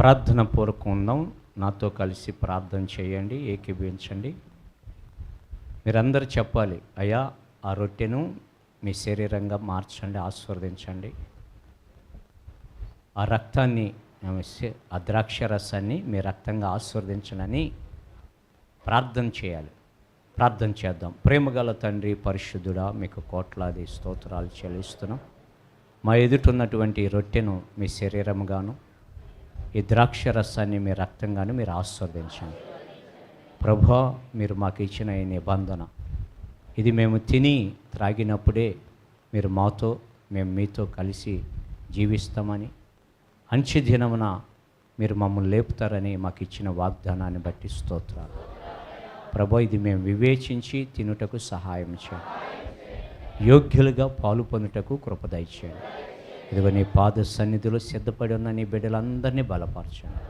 ప్రార్థన పూర్వకుందాం. నాతో కలిసి ప్రార్థన చేయండి ఏకీభవించండి. మీరందరూ చెప్పాలి అయ్యా ఆ రొట్టెను మీ శరీరంగా మార్చండి ఆస్వాదించండి. ఆ రక్తాన్ని ఆ ద్రాక్ష రసాన్ని మీ రక్తంగా ఆస్వాదించనని ప్రార్థన చేయాలి. ప్రార్థన చేద్దాం. ప్రేమగల తండ్రి పరిశుద్ధుడా మీకు కోట్లాది స్తోత్రాలు చెల్లిస్తున్నాం. మా ఎదుటున్నటువంటి ఉన్నటువంటి రొట్టెను మీ శరీరంగాను ఈ ద్రాక్ష రసాన్ని మీ రక్తంగాను మీరు ఆస్వాదించండి ప్రభా మీరు మాకు ఇచ్చిన ఈ నిబంధన. ఇది మేము తిని త్రాగినప్పుడే మీరు మాతో మేము మీతో కలిసి జీవిస్తామని. అంచె దినమున మీరు మమ్మల్ని లేపుతారని మాకు ఇచ్చిన వాగ్దానాన్ని బట్టి స్తోత్రాలు. ప్రభా ఇది మేము వివేచించి తినుటకు సహాయం చేయండి. యోగ్యులుగా పాలు పొందుటకు కృపదయచేయండి ఇదిగో నీ పాద సన్నిధిలో సిద్ధపడి ఉన్న నీ బిడ్డలందరినీ బలపరచండి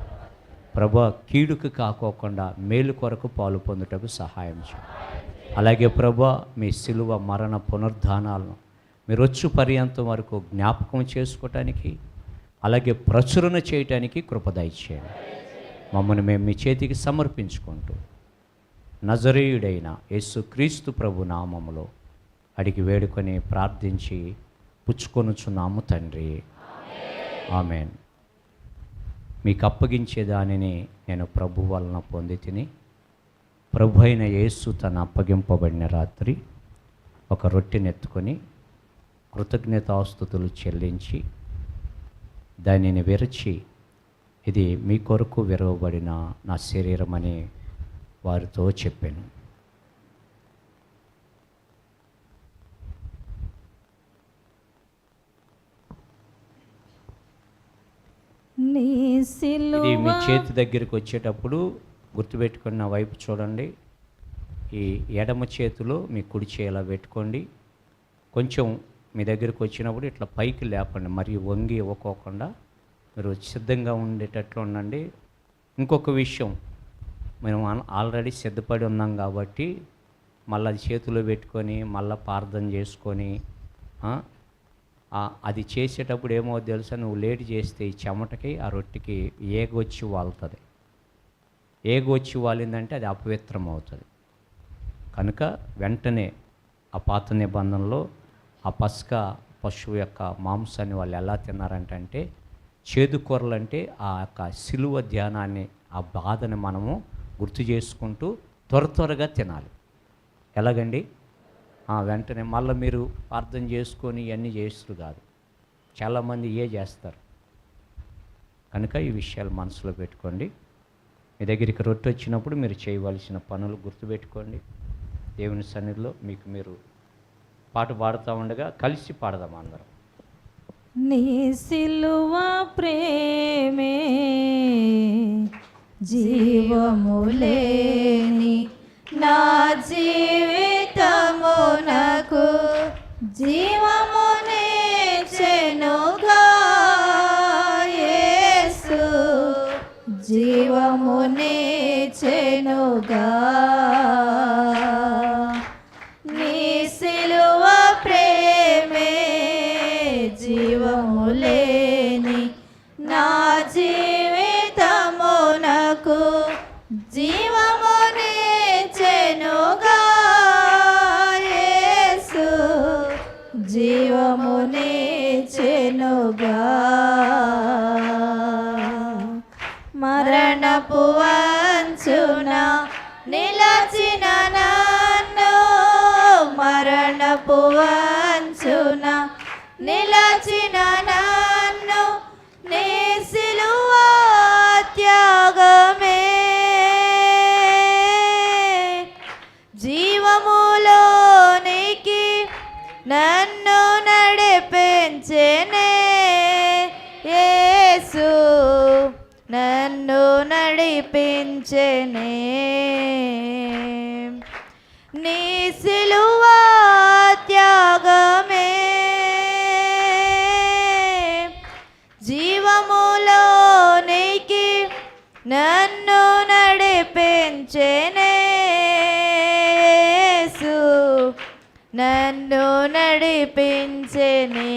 ప్రభా కీడుకు కాకోకుండా మేలు కొరకు పాలు పొందుటకు సహాయం చేయండి అలాగే ప్రభా మీ సిలువ మరణ పునరుద్ధానాలను మీరు వచ్చు పర్యంతం వరకు జ్ఞాపకం చేసుకోవటానికి అలాగే ప్రచురణ చేయటానికి కృపదయచేయండి మమ్మల్ని మేము మీ చేతికి సమర్పించుకుంటూ నజరేయుడైన యేసుక్రీస్తు ప్రభు నామములో అడిగి వేడుకొని ప్రార్థించి పుచ్చుకొనుచున్నాము తండ్రి. ఆమెన్. మీకు అప్పగించే దానిని నేను ప్రభు వలన పొంది తిని ప్రభు అయిన యేసు తన అప్పగింపబడిన రాత్రి ఒక రొట్టెనెత్తుకొని కృతజ్ఞతాస్తుతులు చెల్లించి దానిని విరచి ఇది మీ కొరకు విరవబడిన నా శరీరం అని వారితో చెప్పాను. ఇది మీ చేతి దగ్గరికి వచ్చేటప్పుడు గుర్తుపెట్టుకుని నా వైపు చూడండి. ఈ ఎడమ చేతిలో మీ కుడి చేలా పెట్టుకోండి. కొంచెం మీ దగ్గరికి వచ్చినప్పుడు ఇట్లా పైకి లేపండి. మరి వంగి ఇవ్వకోకుండా మీరు సిద్ధంగా ఉండేటట్లు ఉండండి. ఇంకొక విషయం మేము ఆల్- ఆల్రెడీ సిద్ధపడి ఉన్నాం కాబట్టి మళ్ళీ చేతిలో పెట్టుకొని మళ్ళీ ప్రార్థన చేసుకొని అది చేసేటప్పుడు ఏమో తెలుసా నువ్వు లేట్ చేస్తే ఈ చెమటకి ఆ రొట్టెకి ఏగొచ్చి వాళ్తుంది. ఏగొచ్చి వాలిందంటే అది అపవిత్రం అవుతుంది కనుక వెంటనే ఆ పాత నిబంధనలో ఆ పసుక పశువు యొక్క మాంసాన్ని వాళ్ళు ఎలా తిన్నారంటే చేదు కూరలంటే ఆ యొక్క సిలువ ధ్యానాన్ని ఆ బాధని మనము గుర్తు చేసుకుంటూ త్వర త్వరగా తినాలి. ఎలాగండి? వెంటనే మళ్ళీ మీరు అర్థం చేసుకొని ఇవన్నీ చేస్తారు కాదు. చాలామంది ఏ చేస్తారు. కనుక ఈ విషయాలు మనసులో పెట్టుకోండి. మీ దగ్గరికి రొట్టె వచ్చినప్పుడు మీరు చేయవలసిన పనులు గుర్తుపెట్టుకోండి. దేవుని సన్నిధిలో మీకు మీరు పాట పాడుతూ ఉండగా కలిసి పాడదాం అందరం. నీ సిలువ ప్రేమే జీవములేని నా జీవే జీవమునే చెనుగా యేసు జీవమునే చెనుగా నీ నడిపించెనే నన్ను నడిపించనే.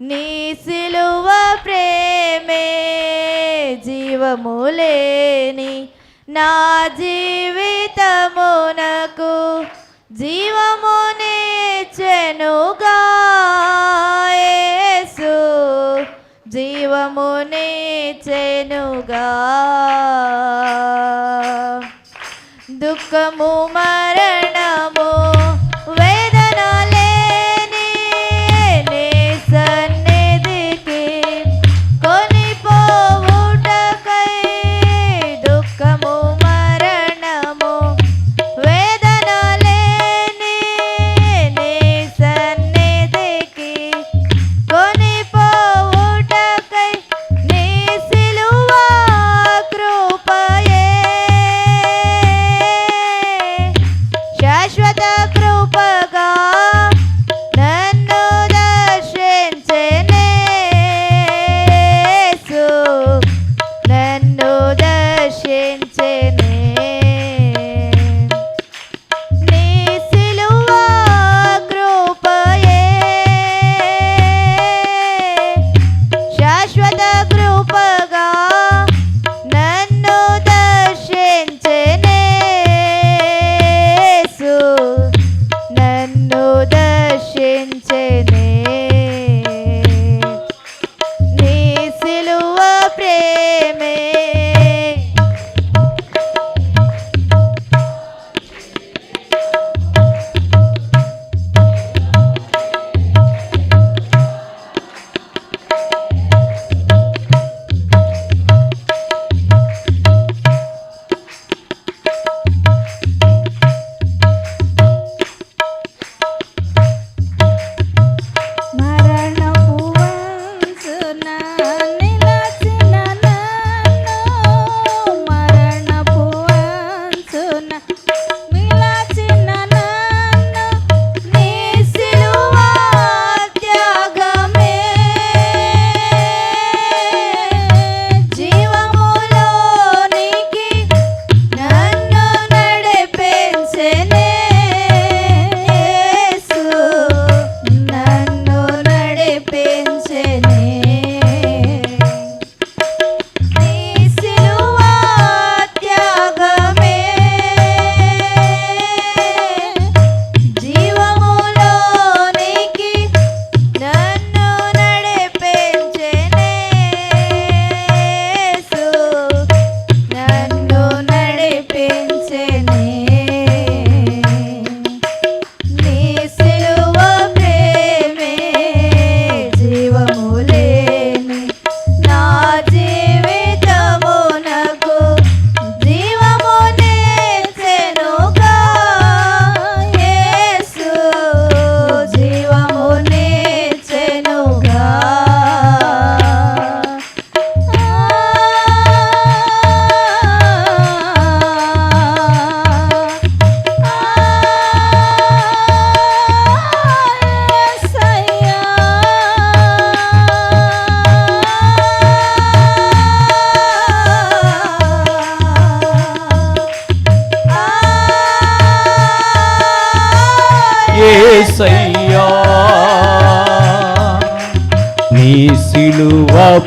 నీ సిలువ ప్రేమే జీవము లేని నా జీవితమునకు జీవమునే చెనుగా జీవమునిచ్చెనుగా దుఃఖము మరణము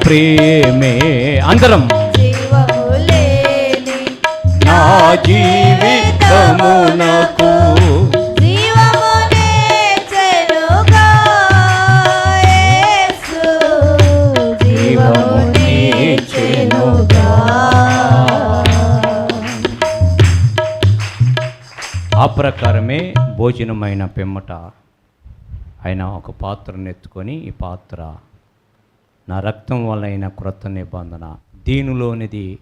ప్రేమే. అందరం. నా జీవితమునకు ఆ ప్రకారమే భోజనమైన పిమ్మట. ఆయన ఒక పాత్రను ఎత్తుకొని ఈ పాత్ర నా రక్తం వల్ల అయిన క్రొత్త నిబంధన. దీనిలోనిది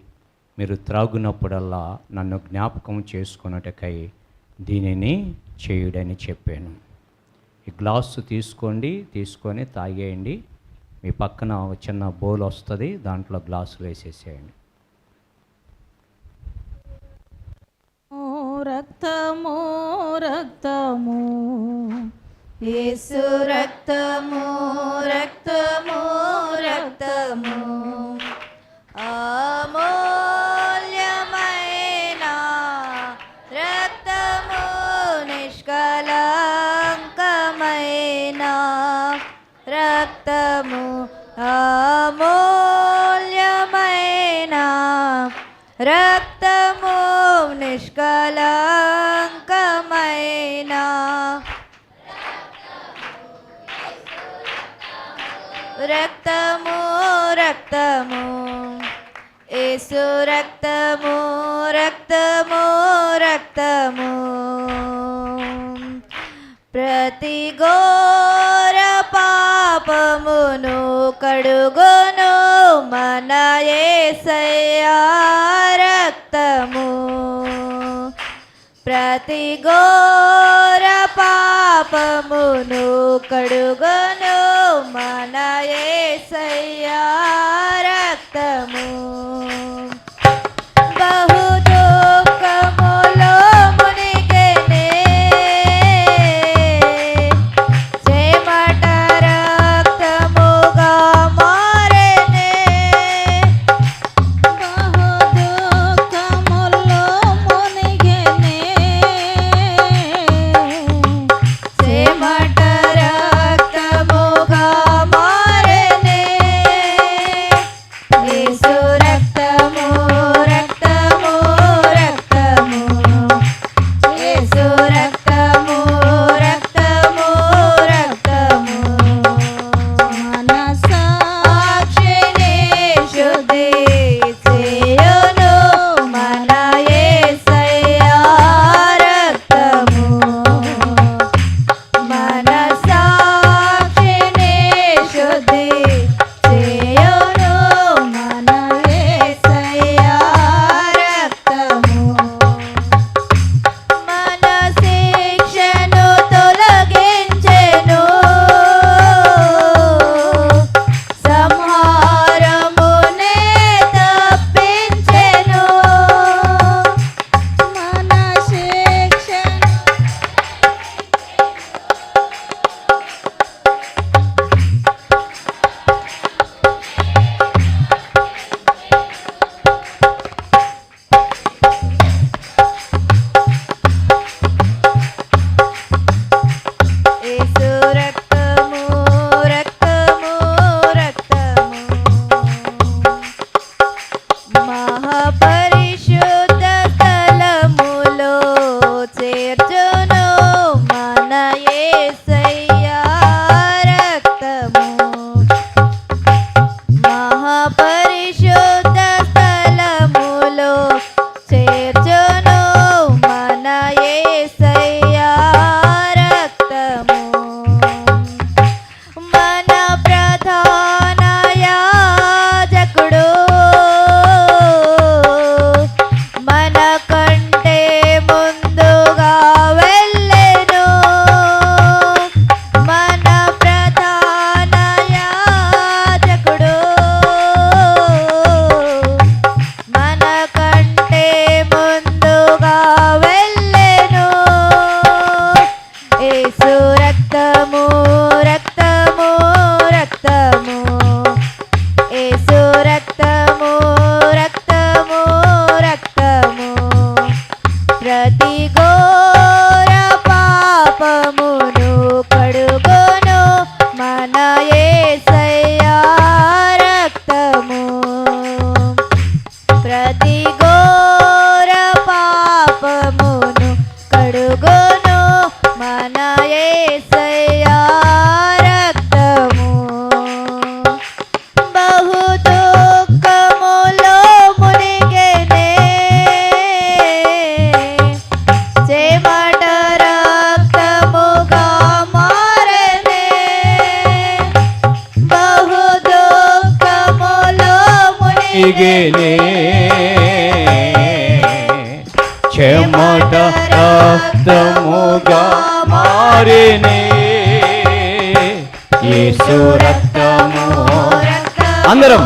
మీరు త్రాగునప్పుడల్లా నన్ను జ్ఞాపకం చేసుకున్నటకై దీనిని చేయుడని చెప్పాను. ఈ గ్లాసు తీసుకోండి తీసుకొని తాగేయండి. మీ పక్కన ఒక చిన్న బౌల్ వస్తుంది దాంట్లో గ్లాసులు వేసేసేయండి. ఓ రక్తము రక్తము రక్తము రక్తము రక్తము. నామము అమూల్యమైన రక్తము నిష్కలంకమైన రక్తము రక్తము ఏసు రక్తము రక్తము రక్తము ప్రతి గో పాపమును కడుగును మన ఏసయ్యా రక్తము. ప్రతి గోర పాపమును కడుగును మన ఏసయ్య యేసు అందరం.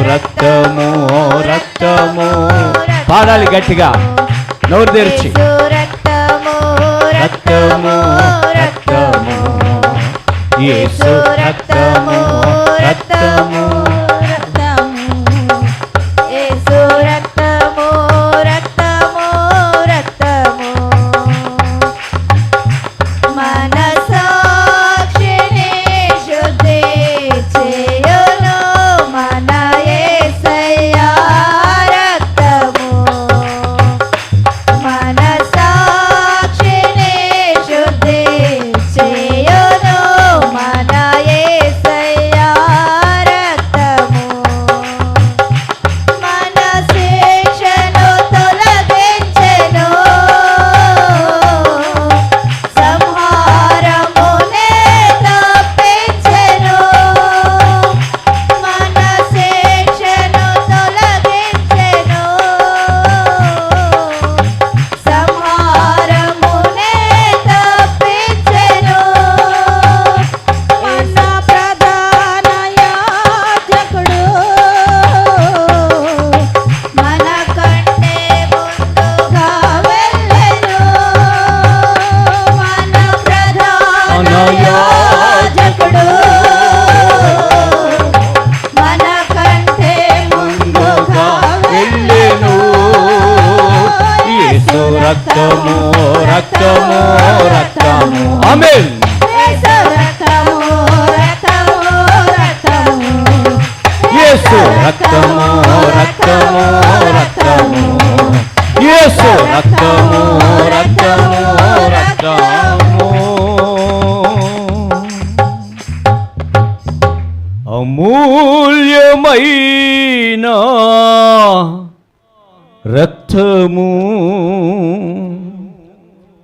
రక్తము రక్తము. పాడాలి గట్టిగా నోరు తెరిచి. రక్తము రక్తము యేసు రక్త ఆమేన్.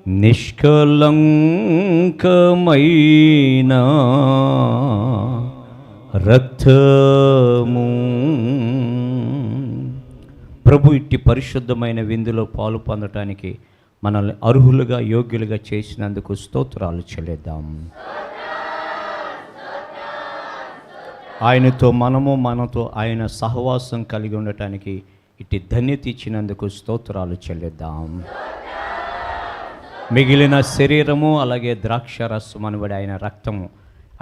నిష్కలంకమైన రక్తము. ప్రభు ఇట్టి పరిశుద్ధమైన విందులో పాలు పొందటానికి మనల్ని అర్హులుగా యోగ్యులుగా చేసినందుకు స్తోత్రాలు చెల్లిద్దాం. ఆయనతో మనము మనతో ఆయన సహవాసం కలిగి ఉండటానికి ఇట్టి ధన్యత ఇచ్చినందుకు స్తోత్రాలు చెల్లిద్దాం. మిగిలిన శరీరము అలాగే ద్రాక్ష రసం అనబడి ఆయన రక్తము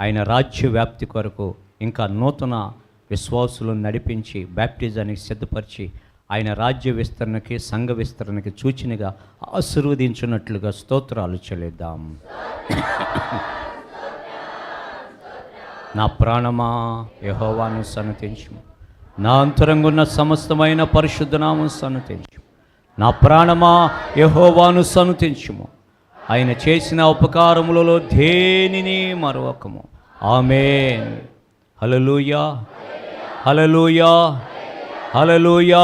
ఆయన రాజ్య వ్యాప్తి కొరకు ఇంకా నూతన విశ్వాసులను నడిపించి బ్యాప్టిజానికి సిద్ధపరిచి ఆయన రాజ్య విస్తరణకి సంఘ విస్తరణకి సూచనగా ఆశీర్వదించినట్లుగా స్తోత్రాలు చెల్లిద్దాం. నా ప్రాణమా యహోవాను సన్నతించు నా అంతరంగున్న సమస్తమైన పరిశుద్ధనామం సన్నతించు నా ప్రాణమా యహోవాను సన్నతించుము. ఆయన చేసిన ఉపకారములలో దేనిని మరొకము? ఆమె హలలుయా హలలుయా హలలుయా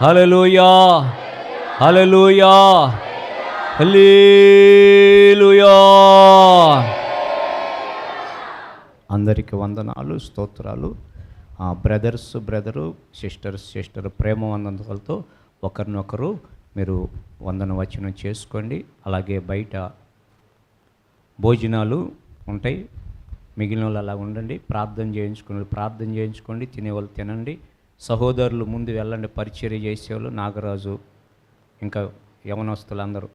హలలుయా హలలుయా హలీలుయా అందరికి వందనాలు స్తోత్రాలు. ఆ బ్రదర్స్ బ్రదరు సిస్టర్స్ సిస్టర్ ప్రేమ వందనలతో ఒకరినొకరు మీరు వందన వచనం చేసుకోండి. అలాగే బయట భోజనాలు ఉంటాయి. మిగిలిన వాళ్ళు అలా ఉండండి. ప్రార్థన చేయించుకోండి ప్రార్థన చేయించుకోండి. తినేవాళ్ళు తినండి. సహోదరులు ముందు వెళ్ళండి. పరిచర్య చేసేవాళ్ళు నాగరాజు ఇంకా యవనస్తులు అందరూ